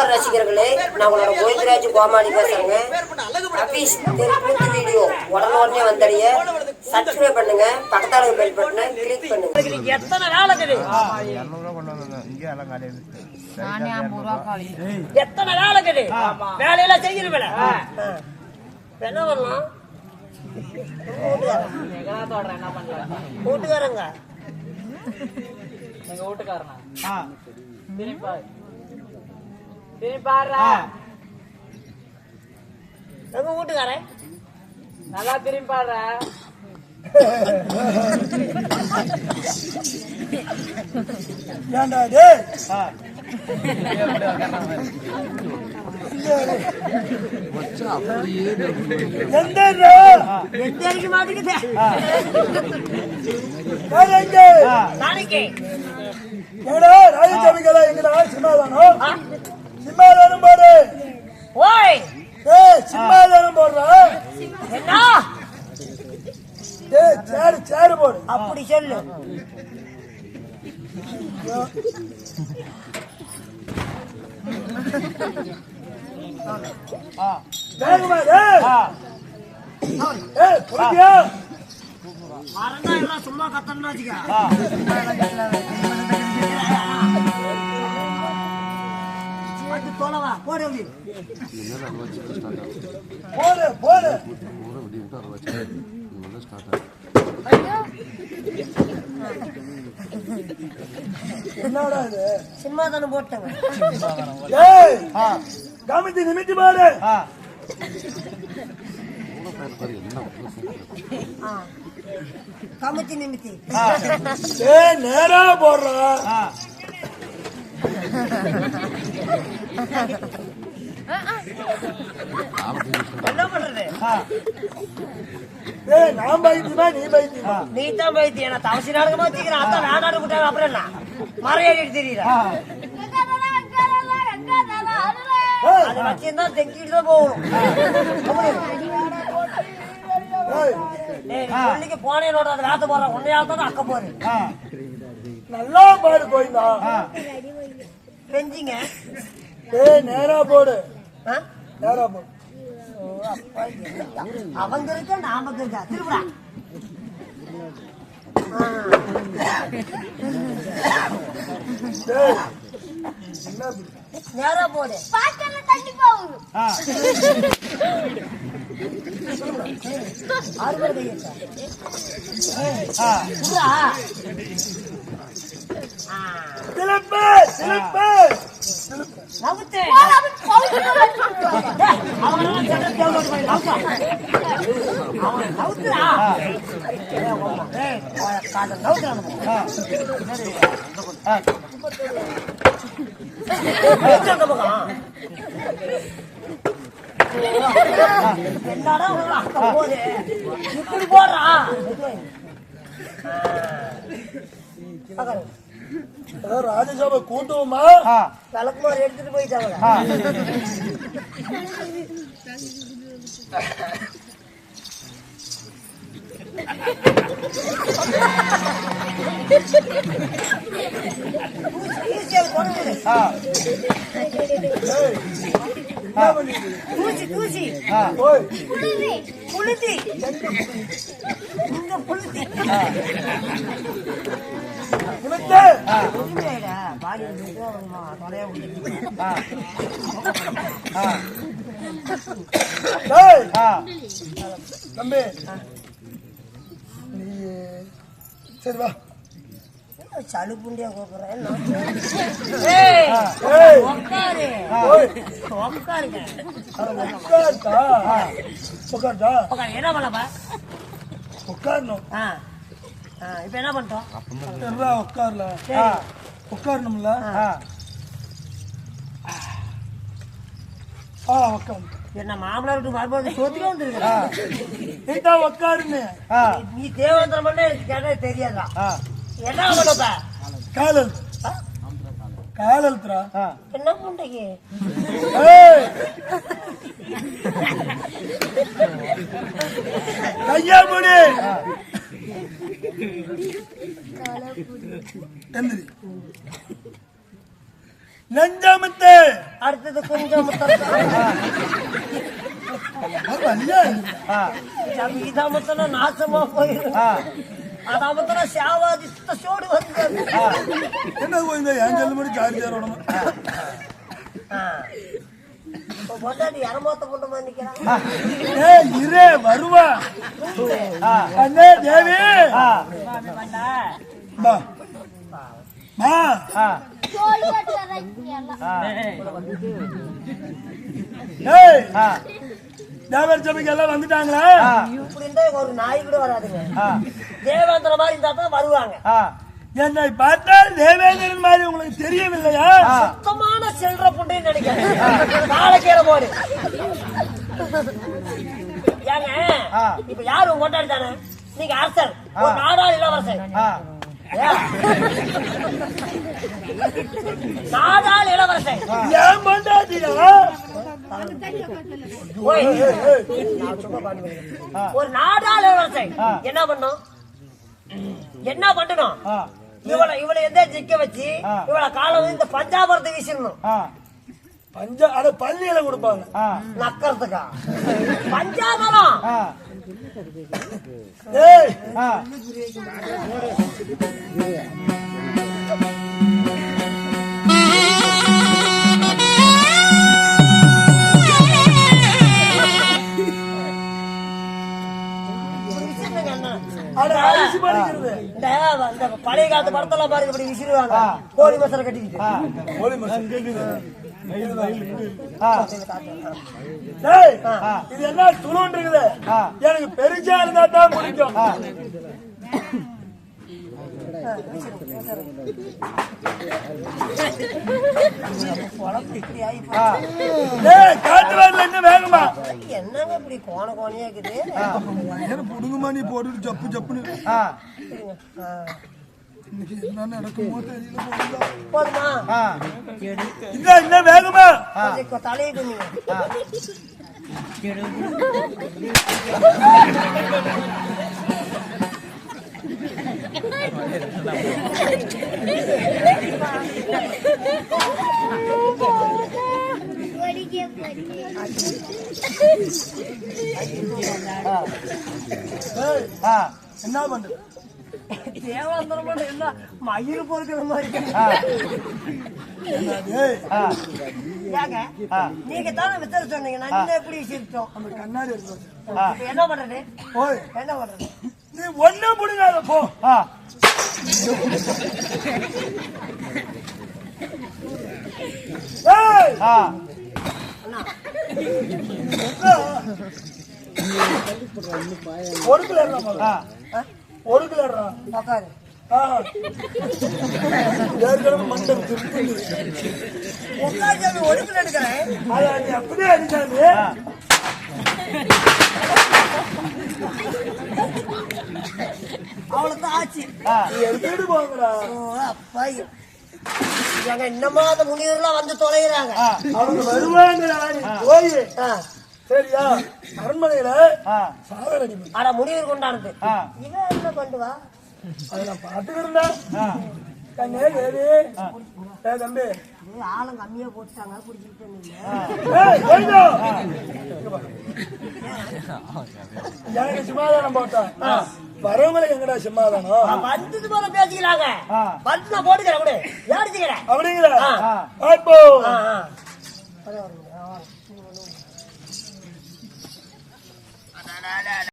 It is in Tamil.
அஸ்கர் ரசிகர்களே நான் உங்களோட கோவிந்தராஜ் கோமாளி பேசுறேங்க. அபீஸ் தெருக்கூத்து வீடியோ. உடனே வந்தடைய. சப்ஸ்கிரைப் பண்ணுங்க பக்கத்தால பெல் பட்டனை கிளிக் பண்ணுங்க. எத்தனை நாள் இருக்குது கொண்டு எல்லாம் நானே எத்தனை நாள் இருக்குது வேலையெல்லாம் செய்யணும் வேலை என்ன பண்ணலாம் கூட்டுக்காரங்க எங்க வீட்டுக்காரனா பாருடா எங்க வீட்டுக்காரன்? நல்லா திரும்பி பாருடா ஏன்டா டேய் எந்த எந்த அடிக்க மாட்டேங்குது. எங்க? நாளைக்கு எங்கடா? ராஜசாமிகளா எங்கடா? சிம்மாதானம் சிம்மாதானம் போடு ஓய். ஏய் சிம்மாதானம் போடுறா என்ன? ஏய் சேரு சேரு போடு. அப்படி சொல்லு. வேகமா ஏய் ஏய் புரியா மறந்தா எல்லாம் சும்மா கத்தணும்னு வச்சுக்க. என்னடா இது? சினிமாதானம் போட்டங்க கமிட்டி நிமித்தி பாரு கமிட்டி நிமித்தி நேரா போடுறா நான் பைத்தியமா நீ பைத்தியமா நீ தான் பைத்தி என்ன தவசி நாடகமா வச்சுக்கிறேன் அதான் நான் நாடகம் விட்டாங்க அப்புறம் என்ன மறையாடி தெரியல அதை வச்சிருந்தா தெங்கிட்டு தான் போகணும் போனேனோட அதை வேத்த போறேன் உன்னையால் தான் அக்க போறேன் நல்லா பாரு கோயிந்தா செஞ்சிங்க ஏய் நேரா போடு. அவங்க இருக்க நாம இருக்கா? இப்படி? நேரா போடு அறுபது கையெழுத்தா? புறா? ஆ, திருப்பு என்னடா உள்ள இப்படி போடுறான் ராஜசபை கூட்டுவோமா? விளக்குமாறு எடுத்துட்டு பண்ணிட்டு தூசி தூசி புளுத்தி இங்க புளுத்தி நிமித்து உண்மையிடா, பாடி தொலைய தம்பி. நீ சரி வா. சலுப்புண்டியா கூப்பிடுறேன் என்ன பண்ணப்பா உட்காரணும் இப்போ என்ன பண்ணிட்டோம் உட்கார்ல உட்காரணும்ல என்ன மாமனார் வரும்போது சொத்துக்கே வந்துருக்க உட்காருன்னு நீ தேவந்திரம் பண்ண எனக்கு தெரியாதா? என்ன பண்ணப்ப காலல் காலல்த்ரா என்ன ஏய்! கையா முடி எந்திரி நெஞ்சமுத்து! அடுத்தது கொஞ்சம் முத்தம் வலியா இதை முத்தம் நாசமா போயிடும் அதை முத்தம் சாவாதி சோடு வந்து என்ன என் செல்லு மணி சார்ஜ் ஏறணும் பொண்டாட்டி இரமோத்த பொண்ணு மாதிரி நிக்கிறான் ஏ இரு வருவா அண்ணே தேவி பா மா ஏய் தேவர் சபைக்கு எல்லாம் வந்துட்டாங்களா இப்படி ஒரு நாய் கூட வராதுங்க. தேவேந்திர மாதிரி இருந்தா தான் வருவாங்க. என்னை பார்த்தால் தேவேந்திரன் மாதிரி உங்களுக்கு தெரியவில்லையா? சுத்தமான செல்ற புண்டைன்னு நினைக்கிறேன். காலக்கீரை போடு. ஏங்க இப்ப யாரு உங்க கொண்டாடி தானே? நீங்க அரசர். ஒரு நாடாள் இளவரசர்? நாடாள் இளவரசர். ஏன் பண்றாதீங்க ஒரு நாடாள் என்ன பண்ணும்? என்ன பண்ணணும்? இவளை இவளை எந்த ஜிக்க வச்சு இவளை காலம் வந்து இந்த பஞ்சாபரத்தை வீசிடணும். பஞ்ச அட பள்ளியில கொடுப்பாங்க. நக்கறதுக்கா? பஞ்சாபரம். ஏய். இந்த பழைய காலத்து படத்தெல்லாம் பாருங்க இப்படி விசிறுவாங்க. கோழி மசாலா கட்டிக்கிட்டு. கோழி மசாலா இது என்ன துணுன்னு இருக்குது எனக்கு பெருசா இருந்தா தான் பிடிக்கும். வேகமா. என்னங்க இப்படி கோண கோணையா இருக்குது? ஏன்னா புடுங்குமா நீ? போட்டுட்டு ஜப்பு ஜப்புன்னு. ஆ. இன்னைக்கு என்ன வேகமா. தலையை. என்ன பண்றது தேவாந்திரமா என்ன மயில் பொறுக்கிற மாதிரி நீங்க தானே வித்தர சொன்னீங்க நான் எப்படி சிரிச்சோம் அந்த கண்ணாடி என்ன பண்றது ஓய் என்ன பண்றது நீ ஒண்ணும் புடுங்காத போ ஏய். அண்ணா ஒரு கிலோ ஒரு கிலோ உக்காரு. ஏற்கனவே திருப்பி உட்காந்து ஒரு கிலோ எடுக்கிறேன். அதை நீ அப்படியே அடிச்சாது அவ்வளவுதான் ஆச்சு. எடுத்துட்டு போங்கடா. அப்பா இன்னமா அந்த முனிவர்லாம் வந்து தொலைகிறாங்க. அவங்க வருவாங்கடா போய். சரியா? அரண்மனையில சாதனை அட முனிவர் கொண்டாடுது. இவன் என்ன பண்ணுவா அதை நான் பாத்துக்கிட்டு கண்ணே தேவி ஏ தம்பி. ஆளும் கம்மியா வா. எனக்கு சிம்மாதானம் போட்டான் வரவங்களுக்கு எங்கடா சிம்மாதானம்? வந்தது போல பேசிக்கலாங்க. வந்து நான் போட்டுக்கிறேன் கூட ஏடிச்சுக்கிறேன் அப்படிங்கிற. அப்போ